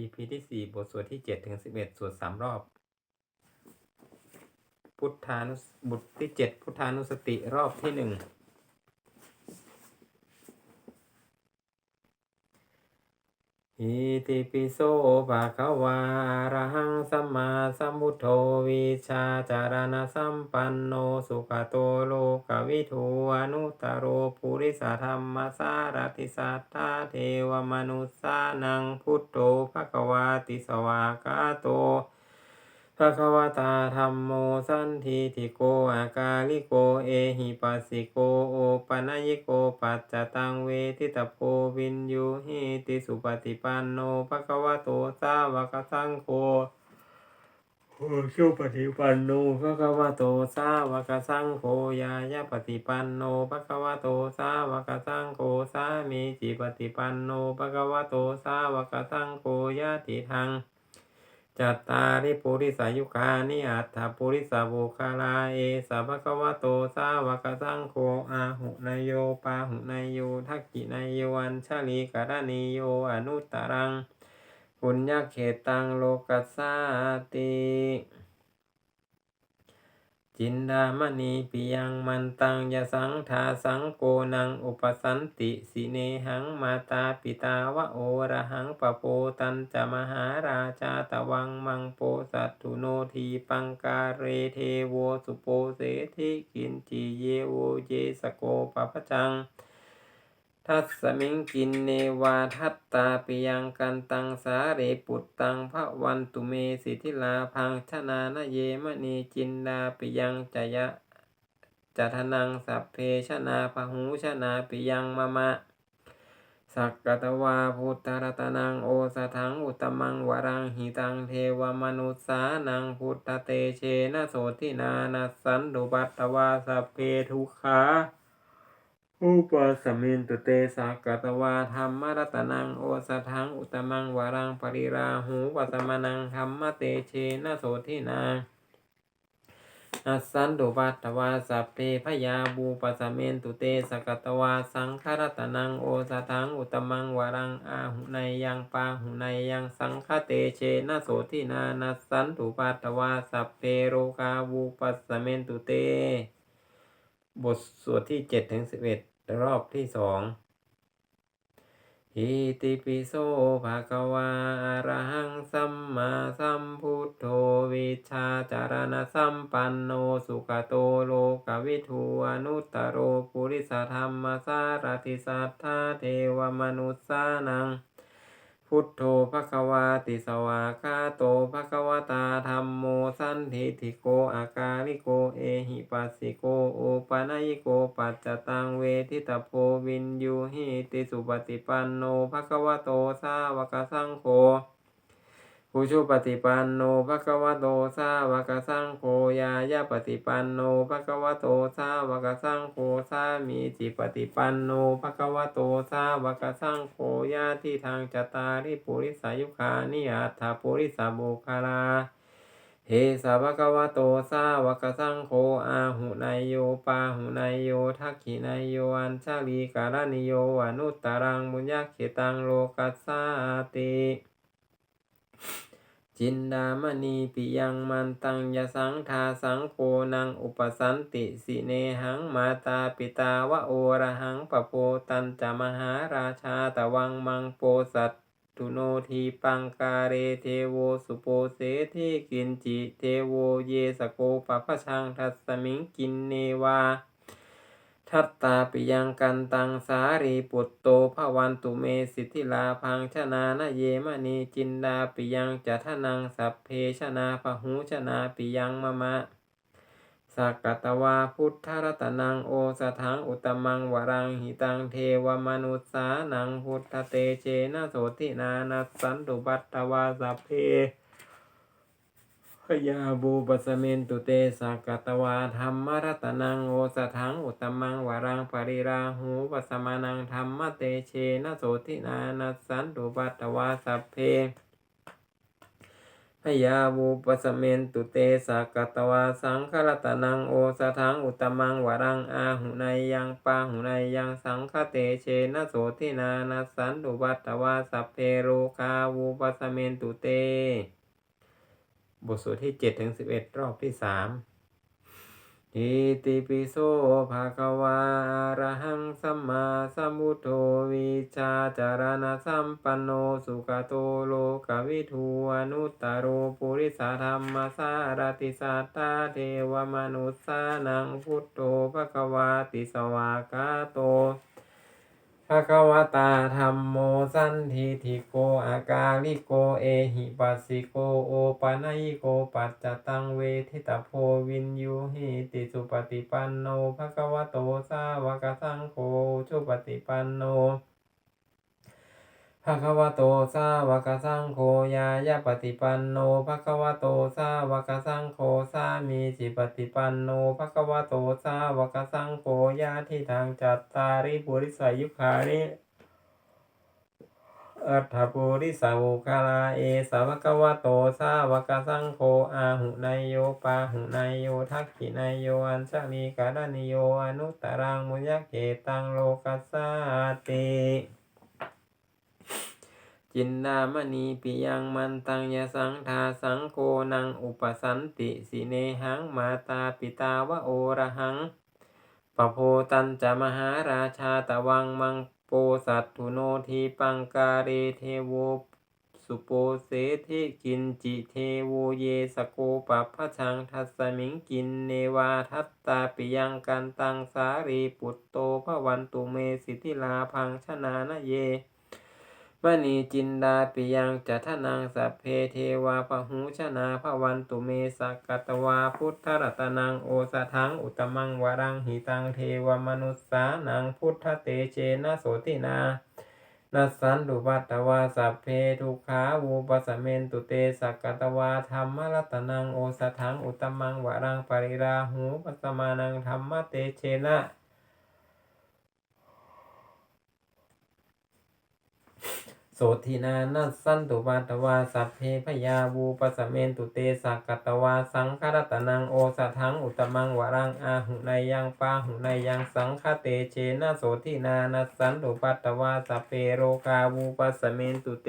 EP ที่สี่บทสวดที่เจ็ดถึงสิบเอ็ดสวดสามรอบ พุทธานุสบทที่เจ็ดพุทธานุสติรอบที่หนึ่ง อิติปิโสภะคะวาอะระหังสัมมาสัมพุทโธวิชาจารณสัมปันโนสุขโตโลกวิทูอนุตตโรปุริสธรรมสารติสัทธาเทวมนุสสานังพุทโธภะคะวาติสวากาโต ภะคะวตาธรรมโมสันทิติโกอาการลิโกเอหิปัสสิโกโอปะนยิโกปัจจตังเวทิตาโพวินยูหิติสุปฏิปันโนภะคะวะโตสาวกสังโฆโอสุปฏิปันโนภะคะวะโตสาวกสังโฆยายะปฏิปันโนภะคะวะโตสาวกสังโฆสามีจิปฏิปันโนภะคะวะโตสาวกสังโฆยะติทัง จัตตาริปุริสายุคานิอัตถปุริสาบุคาลาเอสาวกวโตสาวกสังโฆอาหุนายโยปาหุนายโยทักกินายโยอัญชลีกรณีโยอนุตตรังปุญญเขตังโลกัสสาติ จินดามณีปิยังมันตังยสังทาสังโกนังอุปสันติสิเนหังมาตาปิตาวะโอระหังปะโปตันจะมหาราชาตวังมังโปสัตตุโนทีปังกาเรเทโวสุโปเสธิกินจีเยโวเยสโกปะพะจัง ทัสมิงกินเนวาทัตตาปิยังกันตังสาเรปุตตังพระวันตุเมสิทธิลาพังชนานเยมณีจินดาปิยังจยะจัทนังสัพเพชนาพหูชนาปิยังมะมะ สักกตวาพุทธรัตนังโอสถังอุตมังวรังหิตังเทวมนุสสานังพุทธเตเชนะโสทินานัสสันดุปัตตวาสัพเพทุขา อุปสมมินตุเตสักกตวาธรรมรัตนังโอสถังอุตมังวารังปริราหูปัสมนังธรรมเตเชนะโสทินานัสสันตุปัตตวาสัพเพพยาบูปัสมเมนตุเตสกตวาสังฆรัตนังโอสถังอุตมังวรังอาหุนยยังปาหุนยยังสังฆเตเชนะโสทินานัสสันตุปัตตวาสัพเพโรกาบูปัสมเมนตุเต บทสวดที่เจ็ดถึงสิบเอ็ด รอบที่สองอิติปิโสภะคะวาอะระหังสัมมาสัมพุทโธวิชาจารณสัมปันโนสุขโตโลกวิทูอนุตตโรปุริสธรรมสารติสัทธาเทวมนุสสานัง พุทโธภะคะวาติสวากาโตภะคะวตาธรรมโม สันทิติโกอาการิโกเอหิปัสสิโกโอปะนยโกปัจจตังเวทิตาโพวินยูหิติสุปฏิปันโนภะคะวะโตสาวกสังโฆผู้ชุปฏิปันโนภะคะวะโตสาวกสังโฆยายาปฏิปันโนภะคะวะโตสาวกสังโฆสามีจิปฏิปันโนภะคะวะโตสาวกสังโฆญาติทางจตาริปุริสายุคานิอัตถปุริสาบุคาลา เทสาวกวะโตสาวกสังโฆอาหุนายโยปาหุนายโยทักขินายโยอัญชาลีการณิโยอนุตตรังบุญญาเขตังโลกัสสาติจินดามณีปิยังมันตังยสังทาสังโฆนังอุปสันติสิเนหังมาตาปิตาวะโอระหังปะโปตันจะมหาราชาตะวังมังโปสัต ตุโนทีปังกาเรเทโวสุโปเสทีกินจิเทโวเยสโกปะพะชังทัสมิงกินเนวาทัตตาปิยังกันตังสารีปุตโตภวันตุเมสิทธิลาพังชนานะเยมณีจินดาปิยังจัทนังสัพเพชนาปะหูชนาปิยังมะมะ สักกตวาพุทธรัตนังโอสถังอุตมังวรังหิตังเทวมนุสสานังพุทธเตเชนะโสตินานัสสันตุปัตตวาสัพเพพยาบูปสเมนตุเตสักกตวาธรรมรัตนังโอสถังอุตมังวรังปริราหูปสมานังธรรมเตเชนะโสตินานัสสันตุปัตตวาสัพเพ พยาวูปสเมนตุเตสักตวาสังฆรตนังโอสถังอุตมังวรังอาหุนายยังปาหุนายยังสังฆเตเชนะโสทินานัสสันตุวัตตวาสัพเพโรคาวูปสเมนตุเต บทสวดที่เจ็ดถึงสิบเอ็ดรอบที่สาม อิติปิโสภะคะวาอะระหังสัมมาสัมพุทโธวิชาจารณะสัมปันโนสุขโตโลกวิทูอนุตตโรปุริสธรรมสารติสัตตาเทวมนุสสานังพุทโธภะคะวาติสวากาโต ภะคะวตาธรรมโมสันทิทิโกอากาลิโกเอหิปัสสิโกโอปะนัยโกปัจจตังเวทิตาโพวินยูหิติสุปฏิปันโนภะคะวะโตสาวกสังโฆชุปฏิปันโน ภะคะวะโตสาวกสังโฆยายาปฏิปันโนภะคะวะโตสาวกสังโฆสามีจิปฏิปันโนภะคะวะโตสาวกสังโฆยาทิทางจัตตาริปุริสายุคานิอัฏฐปุริสาวุคาลาเอสาวกวะโตสาวกสังโฆอาหุนายโยปาหุนายโยทักขินายโยอัญชลีกาดานิโยอนุตตรังมุญญเกตังโลกัสสาติ จินดามณีปิยังมันตังยสังทาสังโกนังอุปสันติสิเนหังมาตาปิตาวะโอระหังปโพตันจะมหาราชาตะวังมังโปสัตถุโนทีปังการเรเทโวสุโปเสธิกินจิเทโวเยสโกปัพพชังทัสสมิงกินเนวาทัตตาปิยังกันตังสารีปุตโตภวันตุเมสิทธิลาพังชนานะเย มณีจินดาปิยังจัทนังสัพเพเทวาปหูชนาภวันตุเมสักกตวาพุทธรัตนังโอสถังอุตมังวรังหิตังเทวมนุสสานังพุทธเตเชนะโสตินานัสสันตุปัตตวาสัพเพทุขาวูปสเมนตุเตสักกตวาธรรมรัตนังโอสถังอุตมังวรังปริราหูปัสมานังธรรมเตเชนะ สทินานัสสันตุปัตวาสัพเพพยาวูปสเมนตุเตสักกตวาสังครัตนังโอสถังอุตมังวรังอาหุนายังปาหุนายังสังคเตเชนะโสทินานัสสันตุปัตตวาสัพเพโรกาวูปสเมนตุเต